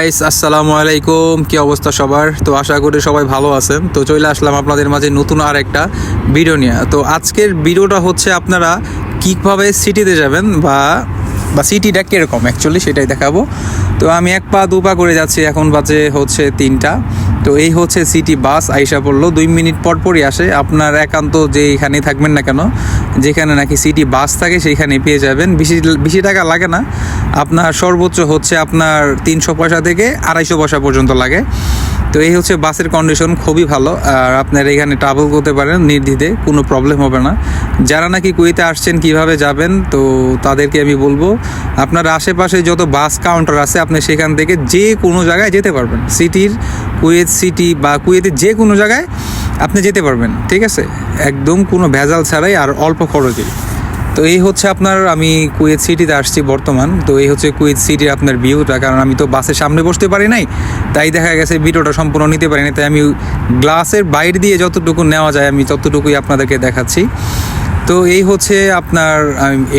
Guys আসসালামু আলাইকুম। কি অবস্থা সবার? তো আশা করি সবাই ভালো আছেন। তো চলে আসলাম আপনাদের মাঝে নতুন আর একটা ভিডিও নিয়ে। তো আজকের ভিডিওটা হচ্ছে আপনারা কীভাবে সিটিতে যাবেন বা বা সিটিটা কীরকম? অ্যাকচুয়ালি সেটাই দেখাবো। তো আমি এক পা, দু পা করে যাচ্ছি। এখন বাজে হচ্ছে তিনটা। তো এই হচ্ছে সিটি বাস আইসা পড়ল। দুই মিনিট পর পরই আসে। আপনার একান্ত যে এখানে থাকবেন না কেন, যেখানে নাকি সিটি বাস থাকে সেইখানে পেয়ে যাবেন। বেশি বেশি টাকা লাগে না। আপনার সর্বোচ্চ হচ্ছে আপনার তিনশো পয়সা থেকে আড়াইশো পয়সা পর্যন্ত লাগে। তো এই হচ্ছে বাসের কন্ডিশন খুবই ভালো। আর আপনার এখানে ট্রাভেল করতে পারেন নির্দ্বিধে, কোনো প্রবলেম হবে না। যারা নাকি কুয়েতে আসছেন, কীভাবে যাবেন, তো তাদেরকে আমি বলব, আপনার আশেপাশে যত বাস কাউন্টার আছে, আপনি সেখান থেকে যে কোনো জায়গায় যেতে পারবেন। সিটির কুয়েত সিটি বা কুয়েতের যে কোনো জায়গায় আপনি যেতে পারবেন, ঠিক আছে? একদম কোনো ভেজাল ছাড়াই আর অল্প খরচে তো এই হচ্ছে আপনার, আমি কুয়েত সিটিতে আসছি বর্তমান। তো এই হচ্ছে কুয়েত সিটির আপনার ভিউটা কারণ আমি তো বাসের সামনে বসতে পারি নাই, তাই দেখা গেছে ভিডিওটা সম্পূর্ণ নিতে পারি নাই তাই আমি গ্লাসের বাইরে দিয়ে যতটুকু নেওয়া যায়, আমি ততটুকুই আপনাদেরকে দেখাচ্ছি। তো এই হচ্ছে আপনার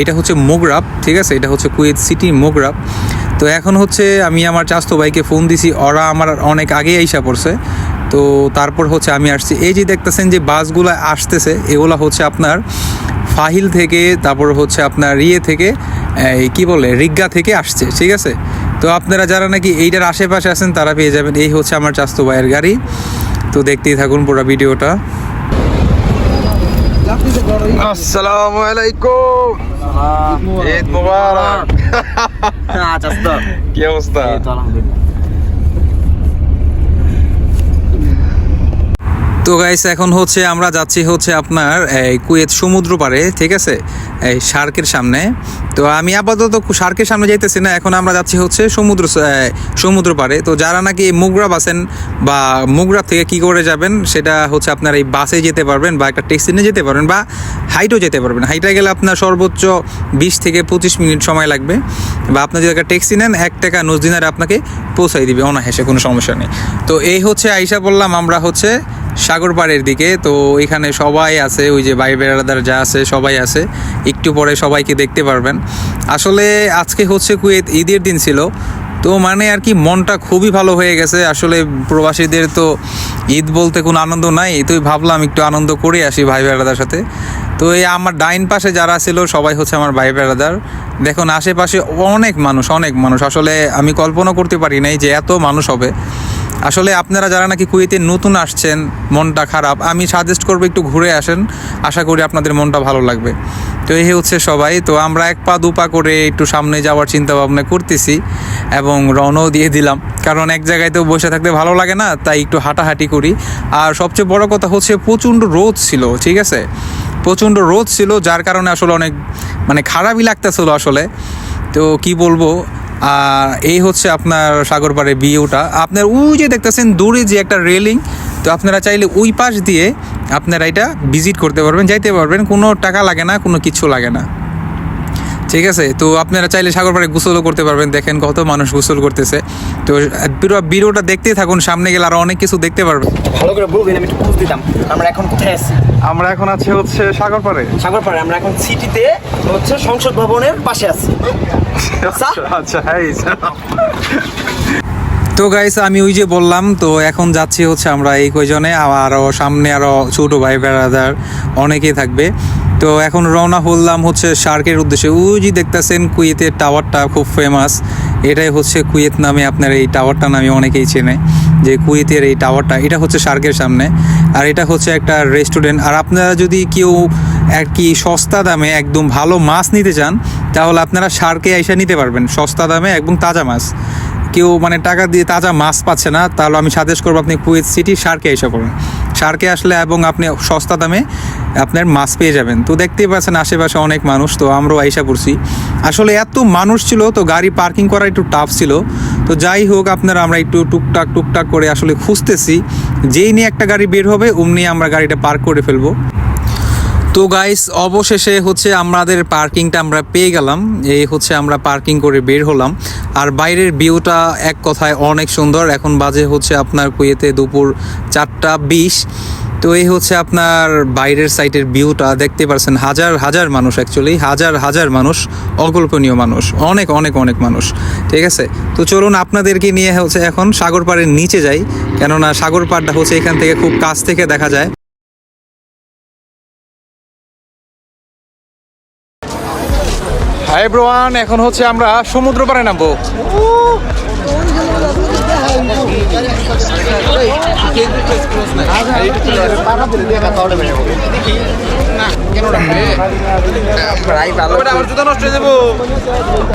এটা হচ্ছে মোগরাব, ঠিক আছে? এটা হচ্ছে কুয়েত সিটি মোগরাব। তো এখন হচ্ছে আমি আমার চাস্তো ভাইকে ফোন দিছি, ওরা আমার অনেক আগে আইসা পড়ছে। তো তারপর হচ্ছে আমি আসছি। এই যে দেখতেছেন যে বাসগুলো আসতেছে, এগুলো হচ্ছে আপনার ফাহিল থেকে, তারপর হচ্ছে আপনার ইয়ে থেকে, এই কী বলে রিজ্ঞা থেকে আসছে, ঠিক আছে? তো আপনারা যারা নাকি এইটার আশেপাশে আছেন, তারা পেয়ে যাবেন। এই হচ্ছে আমার চাস্তো ভাইয়ের গাড়ি। তো দেখতেই থাকুন পুরো ভিডিওটা। আসসালামু আলাইকুম। ঈদ মুবারক। আচ্ছা কি অবস্থা? তো গাইস এখন হচ্ছে আমরা যাচ্ছি হচ্ছে আপনার এই কুয়েত সমুদ্র পাড়ে, ঠিক আছে? এই শার্কের সামনে। তো আমি আপাতত শার্কের সামনে যাইতেছি না, এখন আমরা যাচ্ছি হচ্ছে সমুদ্র সমুদ্র পাড়ে। তো যারা নাকি মুগরাব আছেন বা মুগরাব থেকে কি করে যাবেন, সেটা হচ্ছে আপনার এই বাসে যেতে পারবেন বা একটা ট্যাক্সি নিয়ে যেতে পারবেন বা হাইটও যেতে পারবেন। হাইটে গেলে আপনার সর্বোচ্চ বিশ থেকে পঁচিশ মিনিট সময় লাগবে বা আপনি যদি একটা ট্যাক্সি নেন, এক টাকা নজদিনারে আপনাকে পৌঁছাই দিবে অনায়াসে, কোনো সমস্যা নেই। তো এই হচ্ছে আইসা বললাম আমরা হচ্ছে সাগর পাড়ের দিকে, তো এখানে সবাই আছে, ওই যে ভাই বেড়াদার যা আছে, সবাই আছে। একটু পরে সবাইকে দেখতে পারবেন। আসলে আজকে হচ্ছে কুয়েত, ঈদের দিন ছিল। তো মানে আর কি মনটা খুবই ভালো হয়ে গেছে। আসলে প্রবাসীদের তো ঈদ বলতে কোনো আনন্দ নাই তো ভাবলাম একটু আনন্দ করে আসি ভাই বেড়াদার সাথে। তো এই আমার ডাইন পাশে যারা ছিল, সবাই হচ্ছে আমার ভাই বেড়াদার। দেখুন, আশেপাশে অনেক মানুষ অনেক মানুষ। আসলে আমি কল্পনা করতে পারি নাই যে এত মানুষ হবে। আসলে আপনারা যারা নাকি কুয়েতে নতুন আসছেন, মনটা খারাপ, আমি সাজেস্ট করব একটু ঘুরে আসেন। আশা করি আপনাদের মনটা ভালো লাগবে। তো এই হচ্ছে সবাই। তো আমরা এক পা দু পা করে একটু সামনে যাওয়ার চিন্তা ভাবনা করতেছি এবং রওনাও দিয়ে দিলাম। কারণ এক জায়গায় তো বসে থাকতে ভালো লাগে না, তাই একটু হাঁটাহাঁটি করি। আর সবচেয়ে বড় কথা হচ্ছে প্রচণ্ড রোদ ছিল, ঠিক আছে? প্রচণ্ড রোদ ছিল, যার কারণে আসলে অনেক মানে খারাপই লাগতেছিল আসলে। তো কি বলব আর এই হচ্ছে আপনার সাগরপাড়ের বিউটা। আপনার ওই যে দেখতেছেন দূরে যে একটা রেলিং, তো আপনারা চাইলে ওই পাশ দিয়ে আপনারা এটা ভিজিট করতে পারবেন, যাইতে পারবেন। কোনো টাকা লাগে না, কোনো কিছু লাগে না। ঠিক আছে? তো আপনারা চাইলে সাগর পাড়ে গোসলও করতে পারবেন। দেখেন কত মানুষ গোসল করতেছে। তো পুরো ভিডিওটা দেখতেই থাকুন সামনে গেলে আরও অনেক কিছু দেখতে পারবেন। ভালো করে বলবেন আমি একটু বুঝ দিতাম আমরা এখন কোথায় আছি? আমরা এখন আছি হচ্ছে সাগর পাড়ে। সাগরপাড়ে আমরা এখন সিটিতে হচ্ছে সংসদ ভবনের পাশে আছি। আচ্ছা? হ্যাঁ তো গাইস আমি ওই যে বললাম তো এখন যাচ্ছি হচ্ছে আমরা এই কয়জনে। আরও সামনে আরও ছোটো ভাই বেড়াদার অনেকেই থাকবে। তো এখন রওনা হলাম হচ্ছে শার্কের উদ্দেশ্যে। যে দেখতেছেন কুয়েতের টাওয়ারটা খুব ফেমাস এটাই হচ্ছে কুয়েত নামে আপনার এই টাওয়ারটা নামে অনেকেই চেনে, যে কুয়েতের এই টাওয়ারটা। এটা হচ্ছে শার্কের সামনে। আর এটা হচ্ছে একটা রেস্টুরেন্ট আর আপনারা যদি কেউ আর কি সস্তা দামে একদম ভালো মাছ নিতে চান, তাহলে আপনারা শার্কে আইসা নিতে পারবেন। সস্তা দামে একদম তাজা মাছ। কেউ মানে টাকা দিয়ে তাজা মাছ পাচ্ছে না, তাহলে আমি সাজেস্ট করব আপনি কুয়েত সিটি শার্কে এসে করুন শার্কে আসলে এবং আপনি সস্তা দামে আপনার মাছ পেয়ে যাবেন। তো দেখতেই পাচ্ছেন আশেপাশে অনেক মানুষ, তো আমরাও আইসা পড়ছি। আসলে এত মানুষ ছিল, তো গাড়ি পার্কিং করা একটু টাফ ছিল। তো যাই হোক, আপনারা আমরা একটু টুকটাক টুকটাক করে আসলে খুঁজতেছি। যেই নিয়ে একটা গাড়ি বের হবে, অমনি আমরা গাড়িটা পার্ক করে ফেলব। তো গাইস অবশেষে হচ্ছে আমাদের পার্কিংটা আমরা পেয়ে গেলাম। এই হচ্ছে আমরা পার্কিং করে বের হলাম। আর বাইরের ভিউটা এক কথায় অনেক সুন্দর। এখন বাজে হচ্ছে আপনার কুয়েতে দুপুর চারটা বিশ। তো এই হচ্ছে আপনার বাইরের সাইটের ভিউটা। দেখতে পারছেন হাজার হাজার মানুষ অ্যাকচুয়ালি হাজার হাজার মানুষ অকল্পনীয় মানুষ অনেক অনেক অনেক মানুষ ঠিক আছে? তো চলুন আপনাদেরকে নিয়ে হচ্ছে এখন সাগর পাড়ের নিচে যাই কেননা সাগর পাড়টা হচ্ছে এখান থেকে খুব কাছ থেকে দেখা যায়। হাই ব্রোয়ান এখন হচ্ছে আমরা সমুদ্র পাড়ে নামবো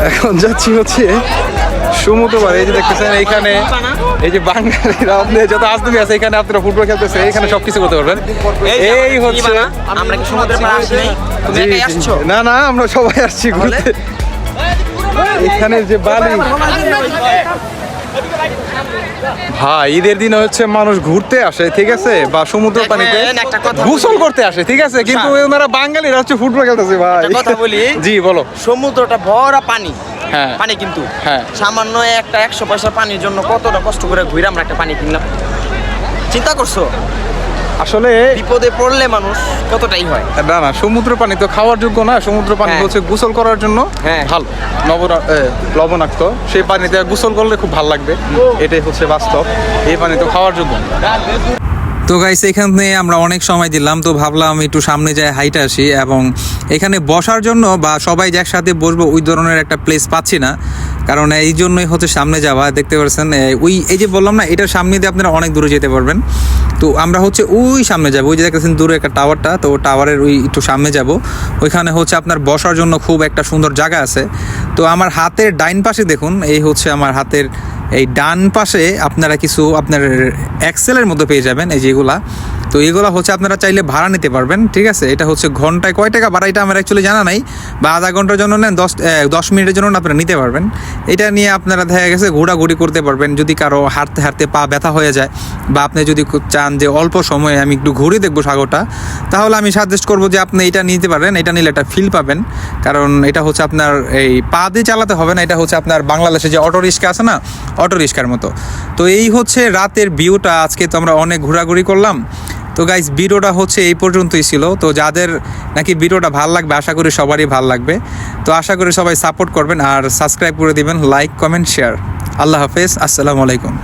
এখন যাচ্ছি হচ্ছে সমুদ্র পাড়ে এই যে দেখতেছেন এইখানে এই যে বাঙালিরা আপনি যত আসতে আছে এখানে আপনারা ফুটবল খেলতেছে এখানে সবকিছু করতে পারবেন। এই হচ্ছে আমরা কি সমুদ্রের পাড়ে আসি না না আমরা সবাই আসছি ঘুরতে। এখানে যে বালি ভাই ঈদের দিনে হচ্ছে মানুষ ঘুরতে আসে ঠিক আছে? বা সমুদ্র পানিতে গোসল করতে আসে ঠিক আছে? কিন্তু ওনারা বাঙালিরা হচ্ছে ফুটবল খেলতেছে ভাই। কথা বলি। জি বলো। সমুদ্রটা ভরা পানি। হ্যাঁ। পানি কিন্তু। হ্যাঁ। সামান্য একটা একশো পয়সা পানির জন্য কতটা কষ্ট করে ঘুরে আমরা একটা পানি কিনলাম? চিন্তা করছ? আসলে বিপদে পড়লে মানুষ কতটাই হয় না না সমুদ্র পানি তো খাওয়ার যোগ্য না সমুদ্র পানি হ্যাঁ। হচ্ছে গোসল করার জন্য হ্যাঁ। ভালো নবরা লবণাক্ত সেই পানিতে গোসল করলে খুব ভালো লাগবে এটাই হচ্ছে বাস্তব এই পানি তো খাওয়ার যোগ্য না। তো গাইস এখানে আমরা অনেক সময় দিলাম তো ভাবলাম একটু সামনে যায় হাইটে আসি এবং এখানে বসার জন্য বা সবাই যে একসাথে বসবো ওই ধরনের একটা প্লেস পাচ্ছি না কারণ এই জন্যই হচ্ছে সামনে যাওয়া, দেখতে পাচ্ছেন ওই, এই যে বললাম না এটার সামনে দিয়ে আপনারা অনেক দূরে যেতে পারবেন। তো আমরা হচ্ছে ওই সামনে যাব, ওই যে দেখতেছেন দূরে একটা টাওয়ারটা, তো টাওয়ারের ওই একটু সামনে যাব। ওইখানে হচ্ছে আপনার বসার জন্য খুব একটা সুন্দর জায়গা আছে। তো আমার হাতের ডাইন পাশে দেখুন, এই হচ্ছে আমার হাতের এই ডান পাশে আপনারা কিছু আপনার এক্সেলের মধ্যে পেয়ে যাবেন, এই যেগুলা। তো এগুলো হচ্ছে আপনারা চাইলে ভাড়া নিতে পারবেন, ঠিক আছে? এটা হচ্ছে ঘন্টায় কয় টাকা? ভাড়া এটা আমার অ্যাকচুয়ালি জানা নাই, বা আধা ঘণ্টার জন্য নেন, দশ দশ মিনিটের জন্য আপনারা নিতে পারবেন। এটা নিয়ে আপনারা দেখা গেছে ঘোরাঘুরি করতে পারবেন, যদি কারও হাঁটতে হাঁটতে পা ব্যথা হয়ে যায়, বা আপনি যদি চান যে অল্প সময়ে আমি একটু ঘুরে দেখব সাগরটা, তাহলে আমি সাজেস্ট করব যে আপনি এটা নিতে পারেন, এটা নিলে একটা ফিল পাবেন। কারণ এটা হচ্ছে আপনার এই পা দিয়ে চালাতে হবে না, এটা হচ্ছে আপনার বাংলাদেশে যে অটো রিক্সা আছে না, অটো রিক্সার মতো। তো এই হচ্ছে রাতের ভিউটা আজকে তো আমরা অনেক ঘোরাঘুরি করলাম। তো গাইজ ভিডিওটা হচ্ছে এই পর্যন্তই ছিল। তো যাদের নাকি ভিডিওটা ভালো লাগবে, আশা করি সবারই ভালো লাগবে। তো আশা করি সবাই সাপোর্ট করবেন আর সাবস্ক্রাইব করে দিবেন লাইক কমেন্ট শেয়ার আল্লাহ হাফেজ, আসসালামু আলাইকুম।